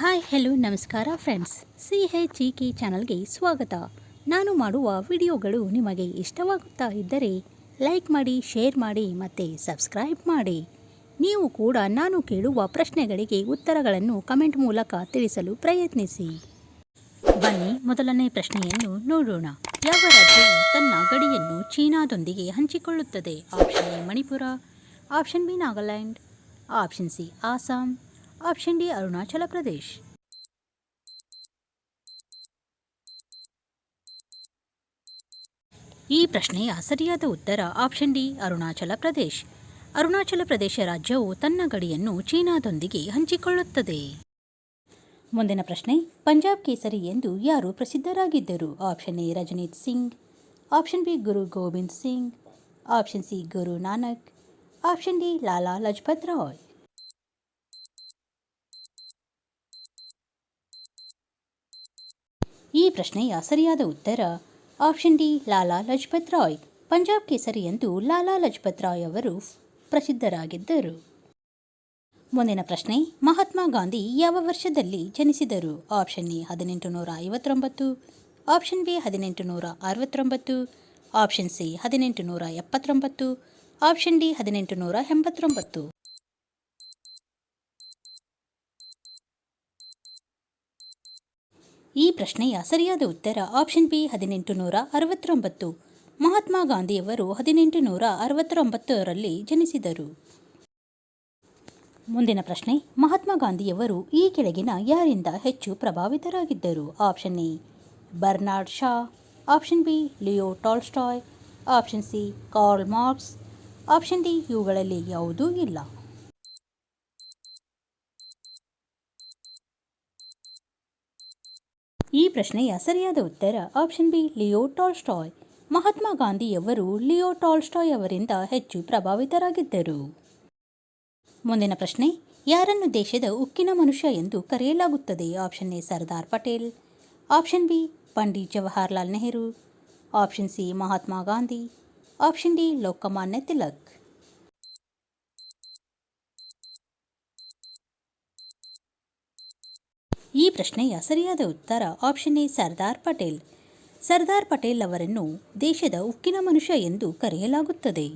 Hi, hello, ನಮಸ್ಕಾರ friends. C H E K ಚಾನಲ್ಗೆ ಸ್ವಾಗತ. ನಾನು ಮಾಡುವ ವಿಡಿಯೋಗಳು ನಿಮಗೆ ಇಷ್ಟವಾಗುತ್ತಾ ಇದ್ದರೆ ಲೈಕ್ ಮಾಡಿ, ಶೇರ್ ಮಾಡಿ ಮತ್ತು ಸಬ್ಸ್ಕ್ರೈಬ್ ಮಾಡಿ. ನೀವು ಕೂಡ ನಾನು ಕೇಳುವ ಪ್ರಶ್ನೆಗಳಿಗೆ ಉತ್ತರಗಳನ್ನು ಕಮೆಂಟ್ ಮೂಲಕ ತಿಳಿಸಲು ಪ್ರಯತ್ನಿಸಿ. ಬನ್ನಿ, ಮೊದಲನೇ ಪ್ರಶ್ನೆಯನ್ನು ನೋಡೋಣ. ಯಾವ ರಾಜ್ಯವು ತನ್ನ ಗಡಿಯನ್ನು ಚೀನಾದೊಂದಿಗೆ ಹಂಚಿಕೊಳ್ಳುತ್ತದೆ? Option A Manipur, option B Nagaland, option C Assam option D Arunachal Pradesh. ಈ ಪ್ರಶ್ನೆಯ ಸರಿಯಾದ ಉತ್ತರ ಆಪ್ಷನ್ ಡಿ ಅರುಣಾಚಲ ಪ್ರದೇಶ್. ಅರುಣಾಚಲ ಪ್ರದೇಶ ರಾಜ್ಯವು ತನ್ನ ಗಡಿಯನ್ನು ಚೀನಾದೊಂದಿಗೆ ಹಂಚಿಕೊಳ್ಳುತ್ತದೆ. ಮುಂದಿನ ಪ್ರಶ್ನೆ, ಪಂಜಾಬ್ ಕೇಸರಿ ಎಂದು ಯಾರು ಪ್ರಸಿದ್ಧರಾಗಿದ್ದರು? Option A Ranjit Singh. Option B Guru Gobind Singh. Option C Guru Nanak. Option D Lala Lajpat Rai. ಈ ಪ್ರಶ್ನೆಯ ಸರಿಯಾದ ಉತ್ತರ ಆಪ್ಷನ್ ಡಿ ಲಾಲಾ ಲಜಪತ್ ರಾಯ್, ಪಂಜಾಬ್ ಕೇಸರಿ ಎಂದು ಲಾಲಾ ಲಜಪತ್ ರಾಯ್ ಅವರು ಪ್ರಸಿದ್ಧರಾಗಿದ್ದರು. ಮುಂದಿನ ಪ್ರಶ್ನೆ, ಮಹಾತ್ಮ ಗಾಂಧಿ ಯಾವ ವರ್ಷದಲ್ಲಿ ಜನಿಸಿದರು? ಆಪ್ಷನ್ ಎ ಹದಿನೆಂಟು ನೂರ ಐವತ್ತೊಂಬತ್ತು ಆಪ್ಷನ್ ಬಿ ಹದಿನೆಂಟು ನೂರ ಅರವತ್ತೊಂಬತ್ತು ಆಪ್ಷನ್ ಸಿ ಹದಿನೆಂಟು ನೂರ ಎಪ್ಪತ್ತೊಂಬತ್ತು ಆಪ್ಷನ್ ಡಿ ಹದಿನೆಂಟು ನೂರ ಎಂಬತ್ತೊಂಬತ್ತು ಈ ಪ್ರಶ್ನೆಯ ಸರಿಯಾದ ಉತ್ತರ ಆಪ್ಷನ್ ಬಿ ಹದಿನೆಂಟು ನೂರ ಅರವತ್ತೊಂಬತ್ತು ಮಹಾತ್ಮ ಗಾಂಧಿಯವರು ಹದಿನೆಂಟು ನೂರ ಅರವತ್ತೊಂಬತ್ತರಲ್ಲಿ ಜನಿಸಿದರು. ಮುಂದಿನ ಪ್ರಶ್ನೆ, ಮಹಾತ್ಮ ಗಾಂಧಿಯವರು ಈ ಕೆಳಗಿನ ಯಾರಿಂದ ಹೆಚ್ಚು ಪ್ರಭಾವಿತರಾಗಿದ್ದರು? Option A Bernard Shaw. Option B Leo Tolstoy. Option C Karl Marx. Option D ಇವುಗಳಲ್ಲಿ ಯಾವುದೂ ಇಲ್ಲ. ಈ ಪ್ರಶ್ನೆಯ ಸರಿಯಾದ ಉತ್ತರ option B Leo Tolstoy Mahatma ಗಾಂಧಿಯವರು ಲಿಯೋ ಟಾಲ್ಸ್ಟಾಯ್ ಅವರಿಂದ ಹೆಚ್ಚು ಪ್ರಭಾವಿತರಾಗಿದ್ದರು. ಮುಂದಿನ ಪ್ರಶ್ನೆ, ಯಾರನ್ನು ದೇಶದ ಉಕ್ಕಿನ ಮನುಷ್ಯ ಎಂದು ಕರೆಯಲಾಗುತ್ತದೆ? Option A Sardar Patel. Option B Pandit Jawaharlal Nehru. Option C Mahatma Gandhi. Option D Lokmanya Tilak. ಈ ಪ್ರಶ್ನೆಯ ಸರಿಯಾದ ಉತ್ತರ ಆಪ್ಷನ್ ಎ ಸರ್ದಾರ್ ಪಟೇಲ್. ಸರ್ದಾರ್ ಪಟೇಲ್ ಅವರನ್ನು ದೇಶದ ಉಕ್ಕಿನ ಮನುಷ್ಯ ಎಂದು ಕರೆಯಲಾಗುತ್ತದೆ.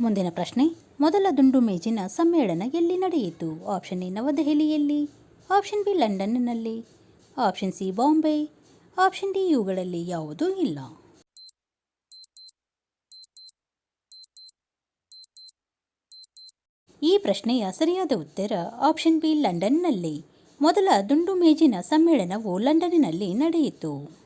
ಮುಂದಿನ ಪ್ರಶ್ನೆ, ಮೊದಲ ದುಂಡು ಮೇಜಿನ ಸಮ್ಮೇಳನ ಎಲ್ಲಿ ನಡೆಯಿತು? ಆಪ್ಷನ್ ಎ ನವದೆಹಲಿಯಲ್ಲಿ ಆಪ್ಷನ್ ಬಿ ಲಂಡನ್ನಲ್ಲಿ option C Bombay option D ಇವುಗಳಲ್ಲಿ ಯಾವುದೂ ಇಲ್ಲ. ಈ ಪ್ರಶ್ನೆಯ ಸರಿಯಾದ ಉತ್ತರ ಆಪ್ಷನ್ ಬಿ ಲಂಡನ್ನಲ್ಲಿ. ಮೊದಲ ದುಂಡು ಮೇಜಿನ ಸಮ್ಮೇಳನವು ಲಂಡನ್ನಿನಲ್ಲಿ ನಡೆಯಿತು.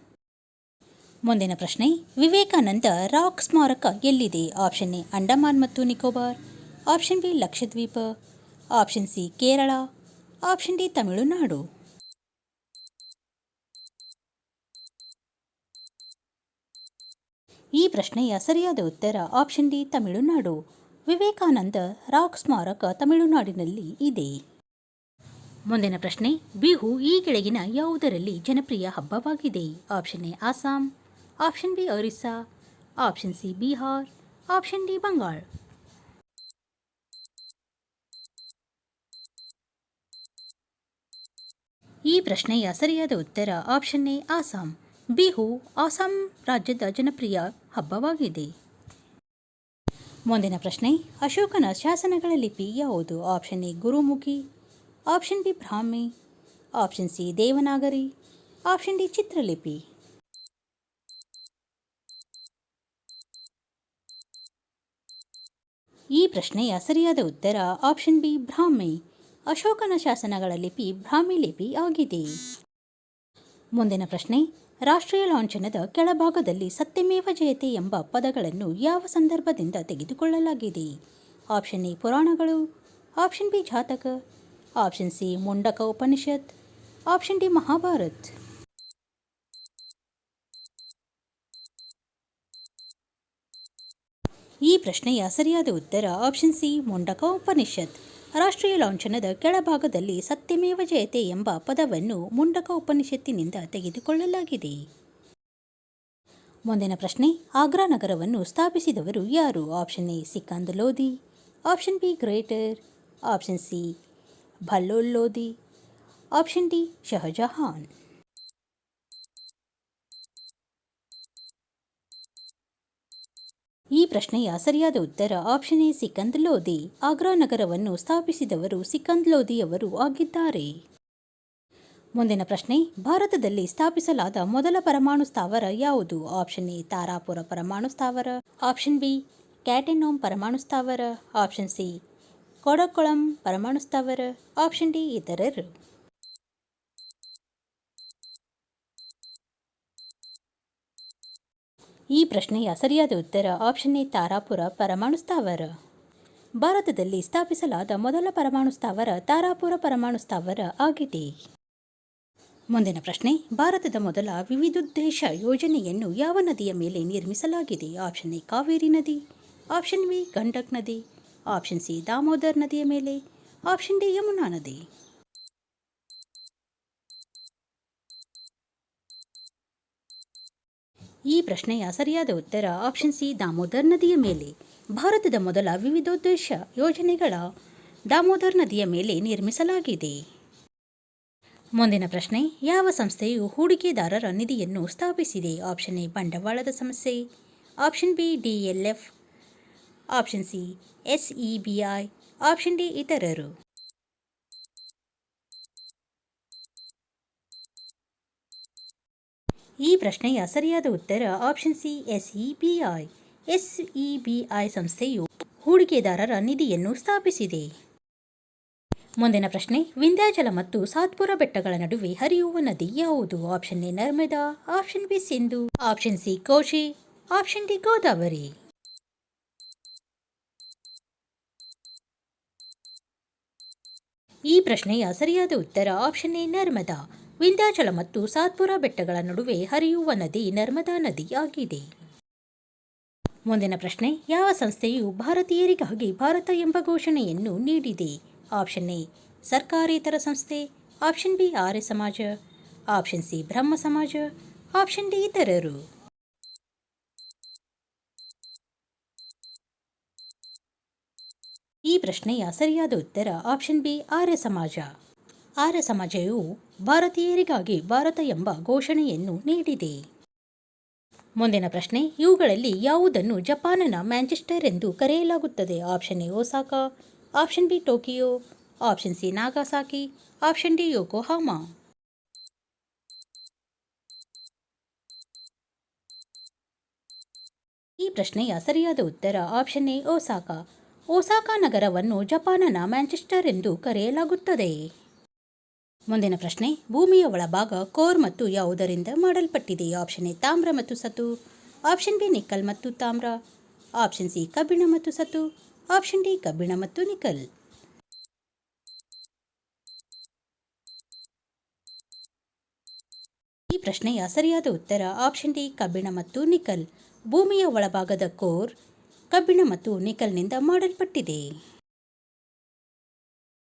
ಮುಂದಿನ ಪ್ರಶ್ನೆ, ವಿವೇಕಾನಂದ ರಾಕ್ ಸ್ಮಾರಕ ಎಲ್ಲಿದೆ? ಆಪ್ಷನ್ ಎ, ಅಂಡಮಾನ್ ಮತ್ತು Nicobar. Option B, Lakshadweep. Option C, Kerala. Option D, Tamil Nadu. ಈ ಪ್ರಶ್ನೆಯ ಸರಿಯಾದ ಉತ್ತರ option D, Tamil Nadu. Vivekananda rock ಸ್ಮಾರಕ ತಮಿಳುನಾಡಿನಲ್ಲಿ ಇದೆ. ಮುಂದಿನ ಪ್ರಶ್ನೆ, ಬಿಹು ಈ ಕೆಳಗಿನ ಯಾವುದರಲ್ಲಿ ಜನಪ್ರಿಯ ಹಬ್ಬವಾಗಿದೆ? Option A Assam option B, Orissa. Option C, Bihar. Option D, Bengal. ಈ ಪ್ರಶ್ನೆಯ ಸರಿಯಾದ ಉತ್ತರ ಆಪ್ಷನ್ ಎ ಆಸಾಂ ಬಿಹು ಆಸಾಂ ರಾಜ್ಯದ ಜನಪ್ರಿಯ ಹಬ್ಬವಾಗಿದೆ. ಮುಂದಿನ ಪ್ರಶ್ನೆ, ಅಶೋಕನ ಶಾಸನಗಳ ಲಿಪಿ ಯಾವುದು? Option A, Gurmukhi. Option B Brahmi option C Devanagari option D ಚಿತ್ರಲಿಪಿ ಈ ಪ್ರಶ್ನೆಯ ಸರಿಯಾದ ಉತ್ತರ ಆಪ್ಷನ್ ಬಿ ಬ್ರಾಹ್ಮಿ ಅಶೋಕನ ಶಾಸನಗಳ ಲಿಪಿ ಬ್ರಾಹ್ಮಿ ಲಿಪಿ ಆಗಿದೆ. ಮುಂದಿನ ಪ್ರಶ್ನೆ, ರಾಷ್ಟ್ರೀಯ ಲಾಂಛನದ ಕೆಳಭಾಗದಲ್ಲಿ ಸತ್ಯಮೇವ ಜಯತೆ ಎಂಬ ಪದಗಳನ್ನು ಯಾವ ಸಂದರ್ಭದಿಂದ ತೆಗೆದುಕೊಳ್ಳಲಾಗಿದೆ? ಆಪ್ಷನ್ ಎ ಪುರಾಣಗಳು. Option B Jataka. Option C Mundaka Upanishad option D Mahabharat ಈ ಪ್ರಶ್ನೆಯ ಸರಿಯಾದ ಉತ್ತರ ಆಪ್ಷನ್ ಸಿ ಮುಂಡಕ ಉಪನಿಷತ್ ರಾಷ್ಟ್ರೀಯ ಲಾಂಛನದ ಕೆಳಭಾಗದಲ್ಲಿ ಸತ್ಯಮೇವ ಜಯತೆ ಎಂಬ ಪದವನ್ನು ಮುಂಡಕ ಉಪನಿಷತ್ತಿನಿಂದ ತೆಗೆದುಕೊಳ್ಳಲಾಗಿದೆ. ಮುಂದಿನ ಪ್ರಶ್ನೆ, ಆಗ್ರಾ ನಗರವನ್ನು ಸ್ಥಾಪಿಸಿದವರು ಯಾರು? Option A Sikandar Lodhi option B greater option C Bahlol Lodhi option D Shah Jahan ಈ ಪ್ರಶ್ನೆಯ ಸರಿಯಾದ ಉತ್ತರ ಆಪ್ಷನ್ ಎ ಸಿಕಂದ್ ಲೋಧಿ ಆಗ್ರಾ ನಗರವನ್ನು ಸ್ಥಾಪಿಸಿದವರು ಸಿಕಂದ್ ಲೋಧಿಯವರು ಆಗಿದ್ದಾರೆ. ಮುಂದಿನ ಪ್ರಶ್ನೆ, ಭಾರತದಲ್ಲಿ ಸ್ಥಾಪಿಸಲಾದ ಮೊದಲ ಪರಮಾಣು ಸ್ಥಾವರ ಯಾವುದು? ಆಪ್ಷನ್ ಎ ತಾರಾಪುರ ಪರಮಾಣು ಸ್ಥಾವರ. ಆಪ್ಷನ್ ಬಿ ಕ್ಯಾಟೆನೋಮ್ ಪರಮಾಣು ಸ್ಥಾವರ. ಆಪ್ಷನ್ ಸಿ ಕೊಡಕೊಳಂ ಪರಮಾಣು ಸ್ಥಾವರ ಆಪ್ಷನ್ ಡಿ ಇತರರು. ಈ ಪ್ರಶ್ನೆಯ ಸರಿಯಾದ ಉತ್ತರ ಆಪ್ಷನ್ ಎ ತಾರಾಪುರ ಪರಮಾಣು ಸ್ಥಾವರ. ಭಾರತದಲ್ಲಿ ಸ್ಥಾಪಿಸಲಾದ ಮೊದಲ ಪರಮಾಣು ಸ್ಥಾವರ ತಾರಾಪುರ ಪರಮಾಣು ಸ್ಥಾವರ ಆಗಿದೆ. ಮುಂದಿನ ಪ್ರಶ್ನೆ, ಭಾರತದ ಮೊದಲ ವಿವಿಧೋದ್ದೇಶ ಯೋಜನೆಯನ್ನು ಯಾವ ನದಿಯ ಮೇಲೆ ನಿರ್ಮಿಸಲಾಗಿದೆ? ಆಪ್ಷನ್ ಎ ಕಾವೇರಿ ನದಿ ಆಪ್ಷನ್ ಬಿ ಗಂಡಕ್ ನದಿ ಆಪ್ಷನ್ ಸಿ, ದಾಮೋದರ್ ನದಿಯ ಮೇಲೆ, ಆಪ್ಷನ್ ಡಿ, ಯಮುನಾ ನದಿ. ಈ ಪ್ರಶ್ನೆಯ ಸರಿಯಾದ ಉತ್ತರ ಆಪ್ಷನ್ ಸಿ, ದಾಮೋದರ್ ನದಿಯ ಮೇಲೆ. ಭಾರತದ ಮೊದಲ ವಿವಿಧೋದ್ದೇಶ ಯೋಜನೆಗಳ ದಾಮೋದರ್ ನದಿಯ ಮೇಲೆ ನಿರ್ಮಿಸಲಾಗಿದೆ. ಮುಂದಿನ ಪ್ರಶ್ನೆ, ಯಾವ ಸಂಸ್ಥೆಯು ಹೂಡಿಕೆದಾರರ ನಿಧಿಯನ್ನು ಸ್ಥಾಪಿಸಿದೆ? ಆಪ್ಷನ್ ಎ, ಬಂಡವಾಳದ ಸಮಸ್ಯೆ. Option B DLF option C SEBI option D ಇತರರು. ಈ ಪ್ರಶ್ನೆಯ ಸರಿಯಾದ ಉತ್ತರ ಆಪ್ಷನ್ ಸಿ ಎಸ್ಇಬಿಐ ಎಸ್ಇಬಿಐ ಸಂಸ್ಥೆಯು ಹೂಡಿಕೆದಾರರ ನಿಧಿಯನ್ನು ಸ್ಥಾಪಿಸಿದೆ. ಮುಂದಿನ ಪ್ರಶ್ನೆ, ವಿಂಧ್ಯಾಚಲ ಮತ್ತು ಸಾತ್ಪುರ ಬೆಟ್ಟಗಳ ನಡುವೆ ಹರಿಯುವ ನದಿ ಯಾವುದು? Option A Narmada. Option B Sindhu. Option C Kosi option D Godavari. ಈ ಪ್ರಶ್ನೆಯ ಸರಿಯಾದ ಉತ್ತರ ಆಪ್ಷನ್ ಎ, ನರ್ಮದಾ. ವಿಂಧ್ಯಾಚಲ ಮತ್ತು ಸಾತ್ಪುರ ಬೆಟ್ಟಗಳ ನಡುವೆ ಹರಿಯುವ ನದಿ ನರ್ಮದಾ ನದಿ ಆಗಿದೆ. ಮುಂದಿನ ಪ್ರಶ್ನೆ, ಯಾವ ಸಂಸ್ಥೆಯು ಭಾರತೀಯರಿಗಾಗಿ ಭಾರತ ಎಂಬ ಘೋಷಣೆಯನ್ನು ನೀಡಿದೆ? ಆಪ್ಷನ್ ಎ, ಸರ್ಕಾರೇತರ ಸಂಸ್ಥೆ. ಆಪ್ಷನ್ ಬಿ, ಆರ್ಯ ಸಮಾಜ. ಆಪ್ಷನ್ ಸಿ, ಬ್ರಹ್ಮ ಸಮಾಜ. ಆಪ್ಷನ್ ಡಿ, ಇತರರು. ಈ ಪ್ರಶ್ನೆಯ ಸರಿಯಾದ ಉತ್ತರ ಆಪ್ಷನ್ ಬಿ ಆರ್ಯ ಸಮಾಜ. ಆರ್ಯ ಸಮಾಜವು ಭಾರತೀಯರಿಗಾಗಿ ಭಾರತ ಎಂಬ ಘೋಷಣೆಯನ್ನು ನೀಡಿದೆ. ಮುಂದಿನ ಪ್ರಶ್ನೆ, ಇವುಗಳಲ್ಲಿ ಯಾವುದನ್ನು ಜಪಾನನ ಮ್ಯಾಂಚೆಸ್ಟರ್ ಎಂದು ಕರೆಯಲಾಗುತ್ತದೆ? Option A, Osaka. Option B, Tokyo. Option C, Nagasaki. Option D, Yokohama. ಈ ಪ್ರಶ್ನೆಯ ಸರಿಯಾದ ಉತ್ತರ ಆಪ್ಷನ್ ಎ, ಒಸಾಕಾ. ಒಸಾಕಾ ನಗರವನ್ನು ಜಪಾನನ ಮ್ಯಾಂಚೆಸ್ಟರ್ ಎಂದು ಕರೆಯಲಾಗುತ್ತದೆ. ಮುಂದಿನ ಪ್ರಶ್ನೆ, ಭೂಮಿಯ ಒಳಭಾಗ ಕೋರ್ ಮತ್ತು ಯಾವುದರಿಂದ ಮಾಡಲ್ಪಟ್ಟಿದೆ? ಆಪ್ಷನ್ ಎ, ತಾಮ್ರ ಮತ್ತು ಸತು ಆಪ್ಷನ್ ಬಿ, ನಿಕ್ಕಲ್ ಮತ್ತು ತಾಮ್ರ. ಆಪ್ಷನ್ ಸಿ, ಕಬ್ಬಿಣ ಮತ್ತು ಸತು ಆಪ್ಷನ್ ಡಿ, ಕಬ್ಬಿಣ ಮತ್ತು ನಿಕಲ್ ಈ ಪ್ರಶ್ನೆಯ ಸರಿಯಾದ ಉತ್ತರ ಆಪ್ಷನ್ ಡಿ, ಕಬ್ಬಿಣ ಮತ್ತು ನಿಕಲ್ ಭೂಮಿಯ ಒಳಭಾಗದ ಕೋರ್ ಕಬ್ಬಿಣ ಮತ್ತು ನಿಕಲ್ನಿಂದ ಮಾಡಲ್ಪಟ್ಟಿದೆ.